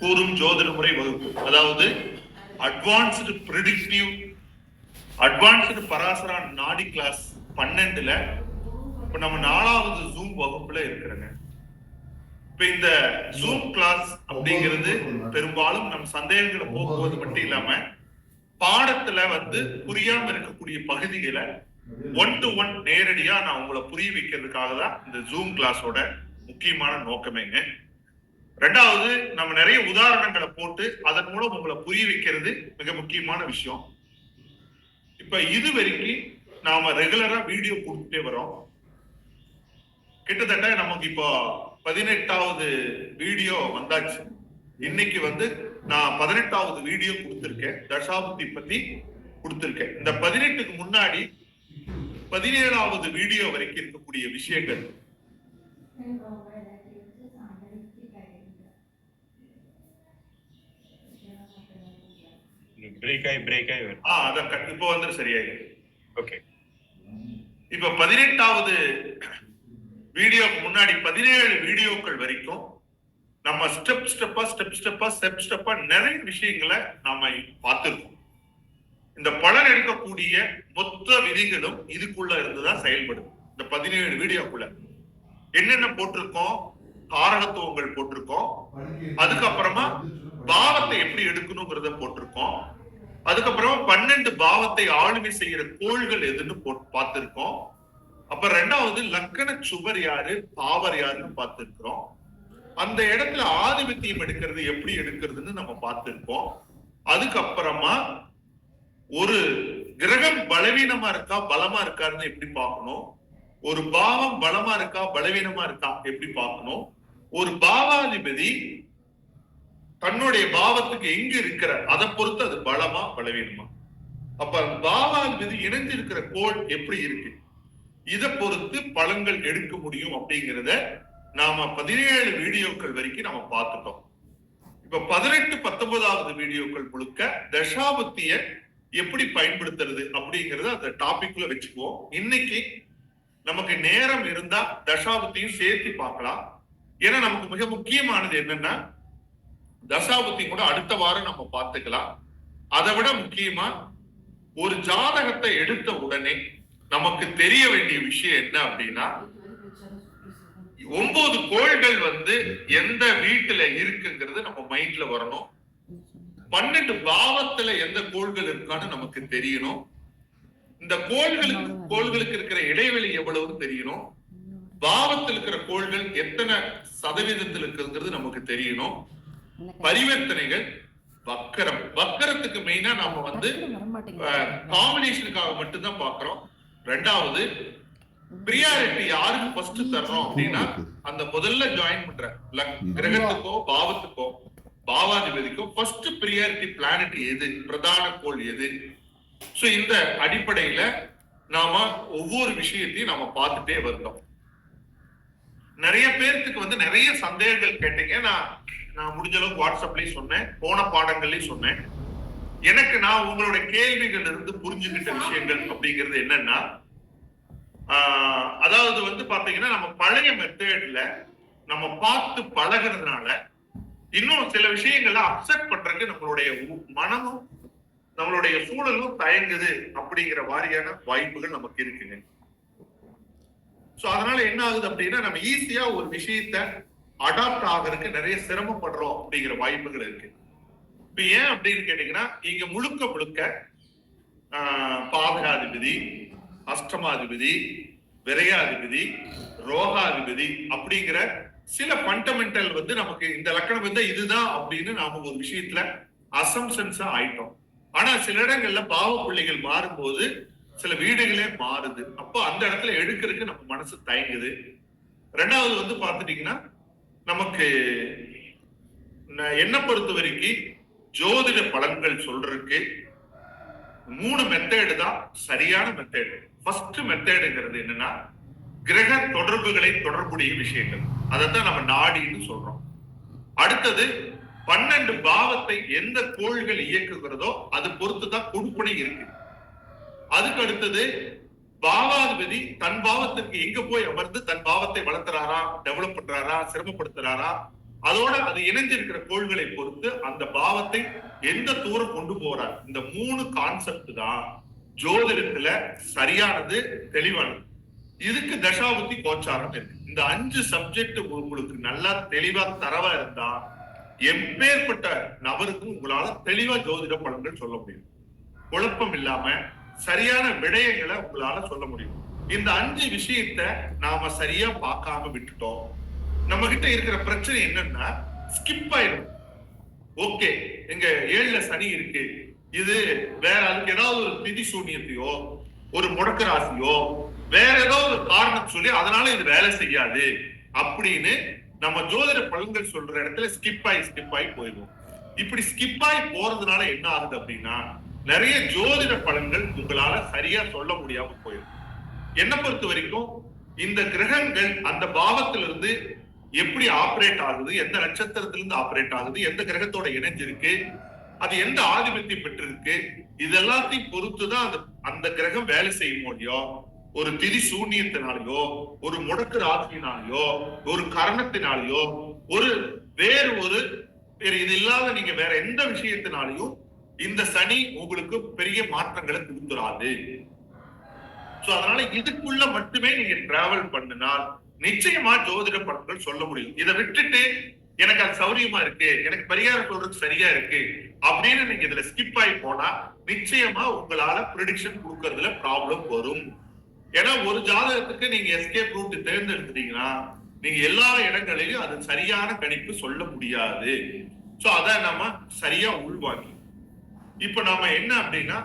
கூறும் ஜோதிட முறை வகுப்பு. அதாவது அட்வான்ஸ்டு ப்ரிடிக்டிவ் அட்வான்ஸ்டு பராசரா நாடி கிளாஸ் பன்னெண்டுல இப்ப நம்ம நாலாவது ஜூம் வகுப்புல இருக்கிறங்க. இப்ப இந்த ஜூம் கிளாஸ் அப்படிங்கிறது பெரும்பாலும் நம்ம சந்தேகங்களை போக்குவது மட்டும் இல்லாம பாடத்துல வந்து புரியாம இருக்கக்கூடிய பகுதிகளை ஒன் டு ஒன் நேரடியா நான் உங்களை புரிய வைக்கிறதுக்காக தான் இந்த ஜூம் கிளாஸோட முக்கியமான நோக்கமேங்க. ரெண்டாவது நம்ம நிறைய உதாரணங்களை போட்டு அதன் மூலம் உங்களை புரிய வைக்கிறது மிக முக்கியமான விஷயம். இப்ப இது வரைக்கும் நாம ரெகுலரா வீடியோ கொடுத்துட்டே வரோம். கிட்டத்தட்ட நமக்கு இப்போ பதினெட்டாவது வீடியோ வந்தாச்சு. இன்னைக்கு வந்து நான் பதினெட்டாவது வீடியோ கொடுத்துருக்கேன். தசாபுத்தி பத்தி கொடுத்துருக்கேன். இந்த பதினெட்டுக்கு முன்னாடி பதினேழாவது வீடியோ வரைக்கும் இருக்கக்கூடிய விஷயங்கள். பிரேக் ஆகி பிரேக் ஆகி வரும் ஆ அதான் இப்போ வந்து சரியாயிருக்கு ஓகே இப்ப பதினெட்டாவது வீடியோக்கு முன்னாடி பதினேழு வீடியோக்கள் வரைக்கும் நம்ம ஸ்டெப் ஸ்டெப்பா ஸ்டெப் ஸ்டெப்பா ஸ்டெப் ஸ்டெப்பா நிறைய விஷயங்களை நாம பார்த்திருக்கோம். இந்த பலன் எடுக்கக்கூடிய மொத்த விதிகளும் இதுக்குள்ள இருந்துதான் செயல்படும் இந்த பதினேழு வீடியோக்குள்ள என்னென்ன போட்டிருக்கோம்? காரகத்துவங்கள் போட்டிருக்கோம். அதுக்கப்புறமா பாவத்தை எப்படி எடுக்கணுங்கிறத போட்டிருக்கோம். அதுக்கப்புறமா பன்னெண்டு பாவத்தை ஆளுமை செய்யற கோள்கள் எதுன்னு பார்த்திருக்கோம். அப்ப ரெண்டாவது லக்கண சுவர் யாரு பாவர் யாருன்னு பார்த்திருக்கிறோம். அந்த இடத்துல ஆதிபத்தியம் எடுக்கிறது எப்படி எடுக்கிறதுன்னு நம்ம பார்த்திருக்கோம். அதுக்கப்புறமா ஒரு கிரகம் பலவீனமா இருக்கா பலமா இருக்காருன்னு எப்படி பார்க்கணும்? ஒரு பாவம் பலமா இருக்கா பலவீனமா இருக்கா எப்படி பார்க்கணும்? ஒரு பாவாதிபதி தன்னுடைய பாவத்துக்கு எங்க இருக்கிற அதை பொறுத்து அது பலமா பலவீனமா? அப்ப அந்த பாவாதிபதி இணைஞ்சிருக்கிற கோல் எப்படி இருக்கு? இதை பொறுத்து பழங்கள் எடுக்க முடியும் அப்படிங்கிறத நாம பதினேழு வீடியோக்கள் வரைக்கும் நாம பார்த்துட்டோம். இப்ப பதினெட்டு பத்தொன்பதாவது வீடியோக்கள் முழுக்க தசாபத்திய எப்படி பயன்படுத்துறது அப்படிங்கறத அந்த டாபிக்ல வச்சுக்குவோம். இன்னைக்கு நமக்கு நேரம் இருந்தா தசாபத்தியும் சேர்த்து பார்க்கலாம். ஏன்னா நமக்கு மிக முக்கியமானது என்னன்னா தசாபுத்தி கூட அடுத்த வாரம் நம்ம பார்த்துக்கலாம். அதை விட முக்கியமா ஒரு ஜாதகத்தை எடுத்த உடனே நமக்கு தெரிய வேண்டிய விஷயம் என்ன அப்படின்னா ஒன்பது கோள்கள் வந்து எந்த வீட்டுல இருக்குங்கிறது நம்ம மைண்ட்ல வரணும். பன்னெண்டு பாவத்துல எந்த கோள்கள் இருக்கான்னு நமக்கு தெரியணும். இந்த கோள்களுக்கு கோள்களுக்கு இருக்கிற இடைவெளி எவ்வளவுன்னு தெரியணும். பாவத்தில் இருக்கிற கோள்கள் எத்தனை சதவீதத்தில் இருக்குங்கிறது நமக்கு தெரியணும். பரிவர்த்தனைகள் வக்கரம். வக்கரத்துக்கு மெயினா நாம வந்து காம்பினேஷனுக்காக மட்டும்தான் பாக்குறோம் ரெண்டாவது பிரியாரிட்டி யாருக்கு ஃபர்ஸ்ட் தர்றோம் அப்படின்னா அந்த முதல்ல ஜாயின் பண்ற கிரகத்துக்கோ பாவத்துக்கோ பாவாதிபதிக்கோ ஃபர்ஸ்ட் பிரியாரிட்டி பிளானட் எது? பிரதான கோள் எது? சோ இந்த அடிப்படையில நாம ஒவ்வொரு விஷயத்தையும் நாம பார்த்துட்டே வந்தோம் நிறைய பேர்த்துக்கு வந்து நிறைய சந்தேகங்கள் கேட்டீங்க. நான் நான் முடிஞ்ச அளவுக்கு வாட்ஸ்அப்லயும் சொன்னேன் போன பாடங்கள்லயும் சொன்னேன். எனக்கு நான் உங்களுடைய கேள்விகள் இருந்து புரிஞ்சுக்கிட்ட விஷயங்கள் அப்படிங்கிறது என்னன்னா அதாவது வந்து பாத்தீங்கன்னா நம்ம பழைய மெத்தேட்ல நம்ம பார்த்து பழகுறதுனால இன்னும் சில விஷயங்களை அப்செட் பண்றதுக்கு நம்மளுடைய உ- மனமும் நம்மளுடைய சூழலும் தயங்குது அப்படிங்கிற வாரியான வாய்ப்புகள் நமக்கு இருக்குங்க. சோ அதனால என்ன ஆகுது அப்படின்னா நம்ம ஈஸியா ஒரு விஷயத்த அடாப்ட் ஆகிறதுக்கு நிறைய சிரமப்படுறோம் அப்படிங்கிற வாய்ப்புகள் இருக்கு. இப்ப ஏன் அப்படின்னு கேட்டீங்கன்னா இங்க முழுக்க முழுக்க பாதகாதிபதி அஷ்டமாதிபதி விரையாதிபதி ரோகாதிபதி அப்படிங்கிற சில ஃபண்டமெண்டல் வந்து நமக்கு இந்த லக்கணம் வந்து இதுதான் அப்படின்னு நாம ஒரு விஷயத்துல அசம்சன்ஸா ஆயிட்டோம். ஆனா சில இடங்கள்ல பாவ புள்ளிகள் மாறும்போது சில வீடுகளே மாறுது. அப்போ அந்த இடத்துல எடுக்கிறதுக்கு நம்ம மனசு தயங்குது. ரெண்டாவது வந்து பாத்துட்டீங்கன்னா நமக்கு என்ன பொறுத்த வரைக்கும் ஜோதிட பலன்கள் சொல்றதுக்கு மூணு மெத்தேடு தான் சரியான மெத்தேடு ஃபர்ஸ்ட் மெத்தேடுங்கிறது என்னன்னா கிரக தொடர்புகளை தொடர்புடைய விஷயங்கள். அதைத்தான் நம்ம நாடின்னு சொல்றோம். அடுத்தது பன்னெண்டு பாவத்தை எந்த கோள்கள் இயக்குகிறதோ அது பொறுத்து தான் கொடுப்பனை இருக்கு. அதுக்கு அடுத்தது பாவாதிபதி தன் பாவத்திற்கு எங்க போய் அமர்ந்து தன் பாவத்தை வளர்த்துறாரா டெவலப் பண்றாரா சிரமப்படுத்துறாரா அதோட அது இணைஞ்சிருக்கிற கோள்களை பொறுத்து அந்த பாவத்தை எந்த தூரம் கொண்டு போறார்? இந்த மூணு கான்செப்ட் தான் ஜோதிடத்துல சரியானது தெளிவானது. இதுக்கு தசாபுத்தி கோச்சாரம் இருக்கு. இந்த அஞ்சு சப்ஜெக்ட் உங்களுக்கு நல்லா தெளிவா தரவா இருந்தா எப்பேற்பட்ட நபருக்கும் உங்களால தெளிவா ஜோதிட பலன்கள் சொல்ல முடியும். குழப்பம் இல்லாம சரியான விடயங்களை உங்களால சொல்ல முடியும். இந்த அஞ்சு விஷயத்த நாம சரியா பார்க்காம விட்டுட்டோம். நம்ம கிட்ட இருக்கிற பிரச்சனை என்னன்னா ஸ்கிப் ஆயிடும். ஓகே எங்க ஏழுல சனி இருக்கு. இது வேற அதுக்கு ஏதாவது ஒரு திதி சூன்யத்தையோ ஒரு முடக்க ராசியோ வேற ஏதோ ஒரு காரணம் சொல்லி அதனால இது வேலை செய்யாது. அப்படின்னு நம்ம ஜோதிட பலன்கள் சொல்ற இடத்துல ஸ்கிப் ஆகி ஸ்கிப் ஆகி போயிடும் இப்படி ஸ்கிப் ஆகி போறதுனால என்ன ஆகுது அப்படின்னா நிறைய ஜோதிட பலன்கள் உங்களால சரியா சொல்ல முடியாம போயிடும் என்ன பொறுத்த வரைக்கும் இந்த கிரகங்கள் அந்த பாவத்திலிருந்து எப்படி ஆபரேட் ஆகுது எந்த நட்சத்திரத்திலிருந்து ஆபரேட் ஆகுது எந்த கிரகத்தோட இணைஞ்சிருக்கு அது எந்த ஆதிபத்தியம் பெற்றிருக்கு இது எல்லாத்தையும் பொறுத்துதான் அந்த அந்த கிரகம் வேலை செய்யும் முடியும் ஒரு திதி சூன்யத்தினாலேயோ ஒரு முடக்கு ராசியினாலேயோ ஒரு கரணத்தினாலேயோ ஒரு வேறு ஒரு வேற இது இல்லாத நீங்க வேற எந்த விஷயத்தினாலையும் இந்த சனி உங்களுக்கு பெரிய மாற்றங்களை கொடுத்துராது. சோ அதனால இதுக்குள்ள மட்டுமே நீங்க டிராவல் பண்ணினால் நிச்சயமா ஜோதிட படங்கள் சொல்ல முடியும். இதை விட்டுட்டு எனக்கு அது சௌரியமா இருக்கு எனக்கு பரிகாரம் சொல்றது சரியா இருக்கு அப்படின்னு நீங்க இதுல ஸ்கிப் ஆகி போனா நிச்சயமா உங்களால ப்ரிடிக்ஷன் கொடுக்கறதுல ப்ராப்ளம் வரும். ஏன்னா ஒரு ஜாதகத்துக்கு நீங்க எஸ்கேப் ரூட் தேர்ந்தெடுத்துட்டீங்கன்னா நீங்க எல்லா இடங்களிலும் அது சரியான கணிப்பு சொல்ல முடியாது. சோ அதை நம்ம சரியா உள்வாங்கி இப்ப நாம என்ன அப்படின்னா